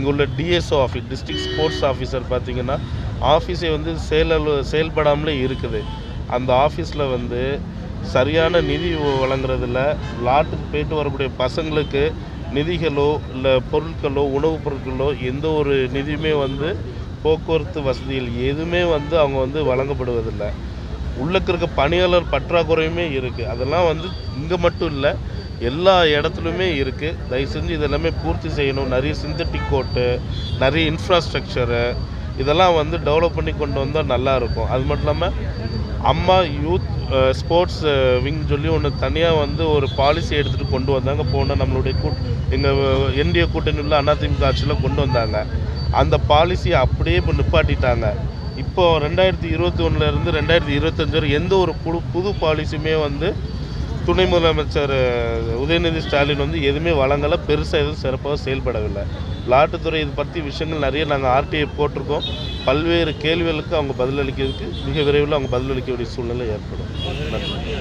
இங்கே உள்ள DSO office district sports officer பார்த்தீங்கன்னா ஆஃபீஸே வந்து செயல செயல்படாமலே இருக்குது. அந்த ஆஃபீஸில் வந்து சரியான நிதி வழங்குறதில்ல. லாட்டுக்கு போயிட்டு வரக்கூடிய பசங்களுக்கு நிதிகளோ இல்லை பொருட்களோ உணவுப் பொருட்களோ எந்த ஒரு நிதியுமே வந்து போக்குவரத்து வசதிகள் எதுவுமே வந்து அவங்க வந்து வழங்கப்படுவதில்லை. உள்ளக்கு இருக்க பணியாளர் பற்றாக்குறையுமே இருக்குது அதெல்லாம் வந்து இங்கே மட்டும் இல்லை எல்லா இடத்துலையுமே இருக்குது தயவு செஞ்சு இதெல்லாமே பூர்த்தி செய்யணும். நிறைய சிந்தட்டிக் கோட்டு நிறைய இன்ஃப்ராஸ்ட்ரக்சரு இதெல்லாம் வந்து டெவலப் பண்ணி கொண்டு வந்தால் நல்லாயிருக்கும் அது மட்டும் இல்லாமல் அம்மா யூத் ஸ்போர்ட்ஸ் விங் சொல்லி ஒன்று தனியாக வந்து ஒரு பாலிசி எடுத்துகிட்டு கொண்டு வந்தாங்க. போனால் நம்மளுடைய கூட் எங்கள் என்டிஏ கூட்டணி உள்ள அதிமுக ஆட்சியில் கொண்டு வந்தாங்க. அந்த பாலிசியை அப்படியே இப்போ நிப்பாட்டிட்டாங்க. இப்போ ரெண்டாயிரத்தி இருபத்தி ஒன்றுலேருந்து ரெண்டாயிரத்தி இருபத்தஞ்சு வரை எந்த ஒரு புது புது பாலிசியுமே வந்து துணை முதலமைச்சர் உதயநிதி ஸ்டாலின் வந்து எதுவுமே வழங்கலை. பெருசாக எதுவும் சிறப்பாக செயல்படவில்லை. லாட்டுத்துறை இது பற்றி விஷயங்கள் நிறைய நாங்கள் ஆர்டிஐ போட்டிருக்கோம். பல்வேறு கேள்விகளுக்கு அவங்க பதிலளிக்கிறதுக்கு மிக விரைவில் அவங்க பதிலளிக்க வேண்டிய சூழ்நிலை ஏற்படும். நன்றி.